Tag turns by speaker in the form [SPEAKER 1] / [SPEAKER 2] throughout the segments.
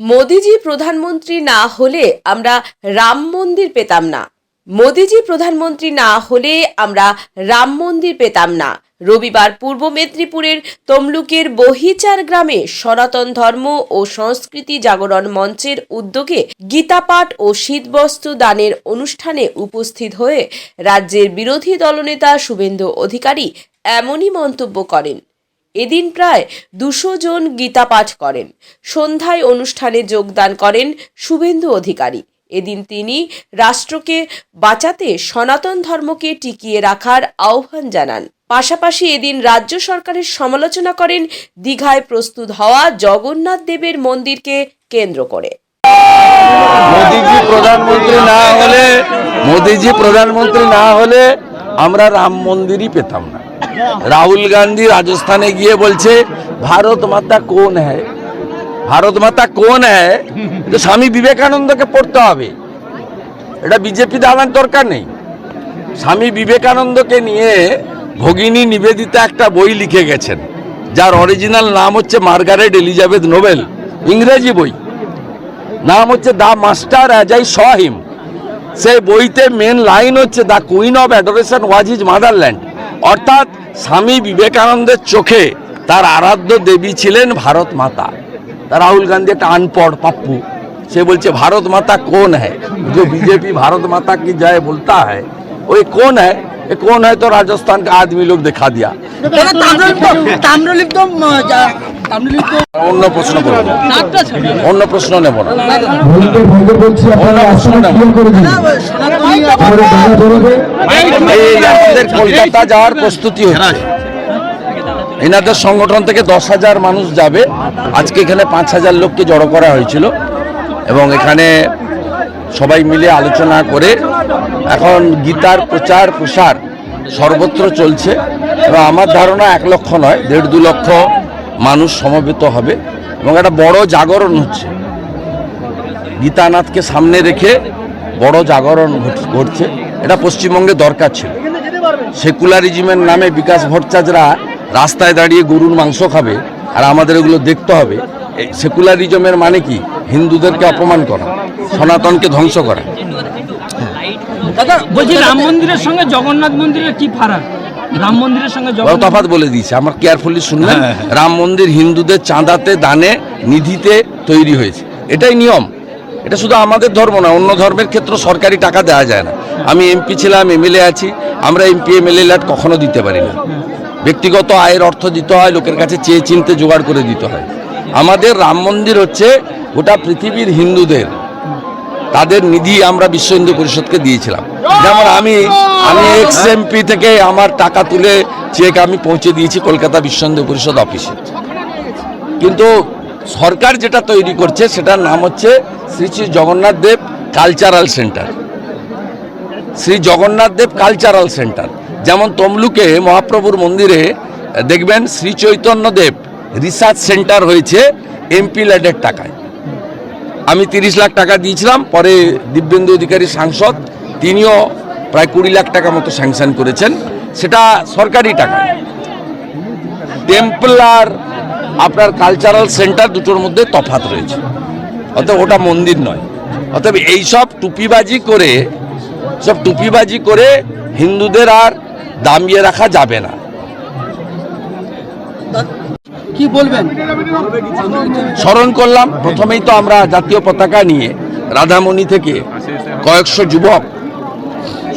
[SPEAKER 1] মোদিজি প্রধানমন্ত্রী না হলে আমরা রাম মন্দির পেতাম না। মোদিজি প্রধানমন্ত্রী না হলে আমরা রাম মন্দির পেতাম না। রবিবার পূর্ব মেদিনীপুরের তমলুকের বহিচার গ্রামে সনাতন ধর্ম ও সংস্কৃতি জাগরণ মঞ্চের উদ্যোগে গীতাপাঠ ও শীতবস্ত্র দানের অনুষ্ঠানে উপস্থিত হয়ে রাজ্যের বিরোধী দলনেতা শুভেন্দু অধিকারী এমনই মন্তব্য করেন। এদিন প্রায় দুশো জন গীতা পাঠ করেন। সন্ধ্যায় অনুষ্ঠানে যোগদান করেন শুভেন্দু অধিকারী। এদিন তিনি রাষ্ট্রকে বাঁচাতে সনাতন ধর্মকে টিকিয়ে রাখার আহ্বান জানান। পাশাপাশি এদিন রাজ্য সরকারের সমালোচনা করেন, দীঘায় প্রস্তুত হওয়া জগন্নাথ দেবের মন্দিরকে কেন্দ্র করে।
[SPEAKER 2] মোদিজি প্রধানমন্ত্রী না হলে, মোদিজি প্রধানমন্ত্রী না হলে আমরা রাম মন্দিরই পেতাম না। রাহুল গান্ধী রাজস্থানে গিয়ে বলছে, ভারত মাতা কোন হ্যায়? ভারত মাতা কোন হ্যায়? স্বামী বিবেকানন্দকে পড়তে হবে। এটা বিজেপি দাঁড়ানোর দরকার নেই। স্বামী বিবেকানন্দকে নিয়ে ভগিনী নিবেদিতা একটা বই লিখে গেছেন, যার অরিজিনাল নাম হচ্ছে মার্গারেট এলিজাবেথ নোবেল, ইংরেজি বই। নাম হচ্ছে the master as I saw him সেই বইতে মেন লাইন হচ্ছে the queen of adoration was is motherland অর্থাৎ স্বামী বিবেকানন্দের চোখে তার আরাধ্য দেবী ছিলেন ভারত মাতা তা রাহুল গান্ধী একটা আনপড় পাপ্পু সে বলছে ভারত মাতা কোন হ্যায় जो बीजेपी भारत माता की जय बोलता है वो ये कौन है ये कौन है तो राजस्थान का आदमी लोग दिखा दिया
[SPEAKER 3] দাদা
[SPEAKER 2] কলকাতা যাওয়ার প্রস্তুতি এনাদের সংগঠন থেকে দশ হাজার মানুষ যাবে। আজকে এখানে পাঁচ হাজার লোককে জড়ো করা হয়েছিল। এবং এখানে সবাই মিলে আলোচনা করে এখন গীতার প্রচার প্রসার সর্বত্র চলছে। এবং আমার ধারণা এক লক্ষ নয়, দেড় দু লক্ষ মানুষ সমবেত হবে এবং একটা বড় জাগরণ হচ্ছে। গীতানাথকে সামনে রেখে বড় জাগরণ ঘটছে। এটা পশ্চিমবঙ্গে দরকার ছিল। সেকুলারিজমের নামে বিকাশ ভট্টাচার্যরা রাস্তায় দাঁড়িয়ে গরুর মাংস খাবে আর আমাদের এগুলো দেখতে হবে। সেকুলারিজমের মানে কি? হিন্দুদেরকে অপমান করা, সনাতনকে ধ্বংস করা।
[SPEAKER 3] দাদা,
[SPEAKER 4] বলছি রাম মন্দিরের সঙ্গে জগন্নাথ মন্দিরের কি ফারাক? রাম মন্দিরের সঙ্গে
[SPEAKER 2] বড় তফাৎ বলে দিয়েছে। আমার কেয়ারফুলি শুনলেন। রাম মন্দির হিন্দুদের চাঁদাতে দানে নিধিতে তৈরি হয়েছে। এটাই নিয়ম। এটা শুধু আমাদের ধর্ম না অন্য ধর্মের ক্ষেত্রে সরকারি টাকা দেওয়া যায় না। আমি এমপি ছিলাম এমএলএ আছি। আমরা এমপি এমএলএ ল্যাট কখনো দিতে পারি না। ব্যক্তিগত আয়ের অর্থ দিতে হয় লোকের কাছে চেয়ে চিনতে জোগাড় করে দিতে হয়। আমাদের রাম মন্দির হচ্ছে গোটা পৃথিবীর হিন্দুদের তাদের নিধি আমরা বিশ্ব হিন্দু পরিষদকে দিয়েছিলাম। যেমন আমি আমি এক্স এমপি থেকে আমার টাকা তুলে চেক আমি পৌঁছে দিয়েছি কলকাতা বিশ্ব হিন্দু পরিষদ অফিসে। কিন্তু সরকার যেটা তৈরি করছে সেটার নাম হচ্ছে Shri Shri Jagannath Dev cultural centre. Shri Jagannath Dev cultural centre. যেমন তমলুকে মহাপ্রভুর মন্দিরে দেখবেন শ্রী চৈতন্য দেব রিসার্চ সেন্টার হয়েছে এমপি ল্যাডের টাকায়। আমি তিরিশ লাখ টাকা দিয়েছিলাম, পরে দিব্যেন্দু অধিকারী সাংসদ, তিনিও প্রায় কুড়ি লাখ টাকা মতো স্যাংশন করেছেন। সেটা সরকারি টাকা। টেম্পল আর আপনার কালচারাল সেন্টার দুটোর মধ্যে তফাৎ রয়েছে। অতএব ওটা মন্দির নয়। অতএব এইসব টুপিবাজি করে, সব টুপিবাজি করে হিন্দুদের আর দামিয়ে রাখা যাবে না।
[SPEAKER 3] কি বলবেন?
[SPEAKER 2] স্মরণ করলাম, প্রথমেই তো আমরা জাতীয় পতাকা নিয়ে রাধামণি থেকে কয়েকশো যুবক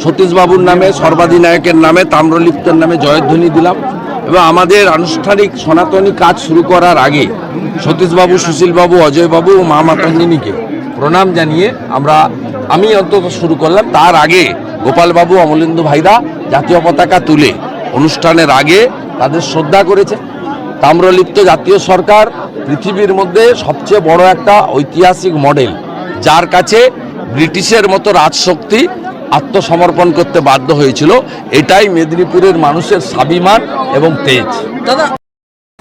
[SPEAKER 2] সতীশবাবুর নামে, সর্বাধিনায়কের নামে, তাম্রলিপ্তের নামে জয়ধ্বনি দিলাম এবং আমাদের আনুষ্ঠানিক সনাতনী কাজ শুরু করার আগে সতীশবাবু, সুশীলবাবু, অজয়বাবু ও মা মাতঙ্গিনীকে প্রণাম জানিয়ে আমরা, আমি অন্তত শুরু করলাম। তার আগে গোপালবাবু, অমলেন্দু ভাইরা জাতীয় পতাকা তুলে অনুষ্ঠানের আগে তাদের শ্রদ্ধা করেছে তাম্রলিপ্ত জাতীয় সরকার পৃথিবীর মধ্যে সবচেয়ে বড় একটা ঐতিহাসিক মডেল, যার কাছে ব্রিটিশের মতো রাজশক্তি আত্মসমর্পণ করতে বাধ্য হয়েছিল। এটাই মেদিনীপুরের মানুষের স্বাভিমান এবং তেজ।
[SPEAKER 3] দাদা